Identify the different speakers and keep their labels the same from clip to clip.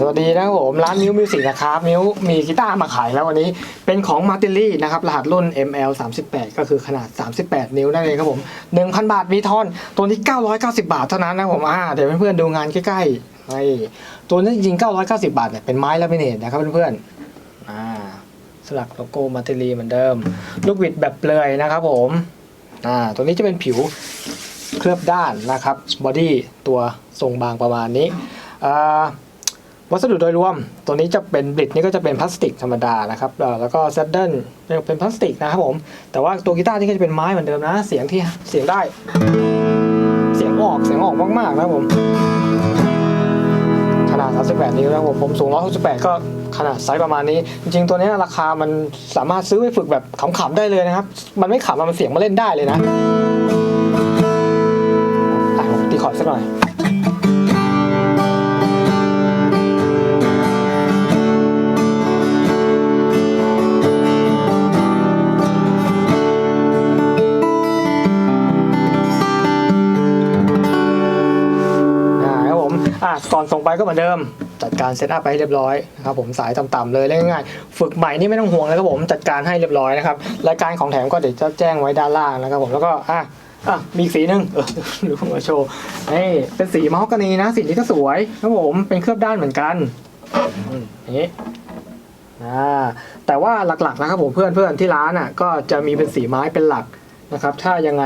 Speaker 1: สวัสดีนะคร้านมิวมิวสิกนะครับมิวมีกีตาร์มาขายแล้ววันนี้เป็นของมาติลี่นะครับรหัสรุ่น ML 38ก็คือขนาด 38 นิ้วนั่นเองครับผม 1,000 บาทมีทอน ตัวนี้ 990 บาทเท่านั้นนะครับผมอ่าเดี๋ยวเพื่อนๆดูงานใกล้ๆนี่ตัวนี้จริงๆ990 บาทเนี่ยเป็นไม้ลามิเนตนะครับเพื่อนๆอ่าสลักโลโก้มาติลี่เหมือนเดิม ลูกบิดแบบเปลือยนะครับผมอ่าตัวนี้จะเป็นผิวเคลือบด้านนะครับบอดี้ตัวทรงบางประมาณนี้อ่า วัสดุโดยรวมตัวนี้จะเป็นบลิดนี่ก็จะเป็นพลาสติกธรรมดานะครับแล้วก็แซดเดิลเป็นพลาสติกนะครับผมแต่ว่าตัวกีตาร์นี่ก็จะเป็นไม้เหมือนเดิมนะ เสียงที่เสียงได้ เสียงออกเสียงออกมากๆนะครับผมขนาด 38 นิ้วนะครับผมผมสูง 168 ก็ขนาดไซส์ประมาณนี้ จริงๆ ตัวนี้ราคามันสามารถซื้อไปฝึกแบบขำๆได้เลยนะครับ มันไม่ขำมันเสียงมาเล่นได้เลยนะอะผมตีคอร์ดสักหน่อย อะก่อนส่งไปก็เหมือนเดิม จัดการเซตอัพไปให้เรียบร้อยนะครับผมสายต่ำๆเลยเล่นง่ายๆฝึกใหม่นี่ไม่ต้องห่วงเลยครับผมจัดการให้เรียบร้อยนะครับรายการของแถมก็เดี๋ยวจะแจ้งไว้ด้านล่างนะครับผมแล้วก็อะอะมีสีหนึ่งเออหรือผมมาโชว์นี่เป็นสีมะฮอกกานีนะสีนี้ก็สวยครับผมเป็นเคลือบด้านเหมือนกันนี้อ่าแต่ว่าหลักๆนะครับผมเพื่อนๆที่ร้านอะก็จะมีเป็นสีไม้เป็นหลักนะครับ ถ้ายังไง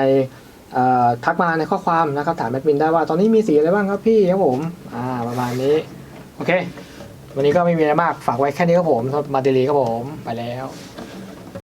Speaker 1: ทักมาในข้อความนะครับถามแอดมินได้ว่าตอนนี้มีสีอะไรบ้างครับพี่ครับผมอ่าประมาณนี้ โอเค วันนี้ก็ไม่มีอะไรมากฝากไว้แค่นี้ครับผมสำหรับมาเดลีครับผมไปแล้ว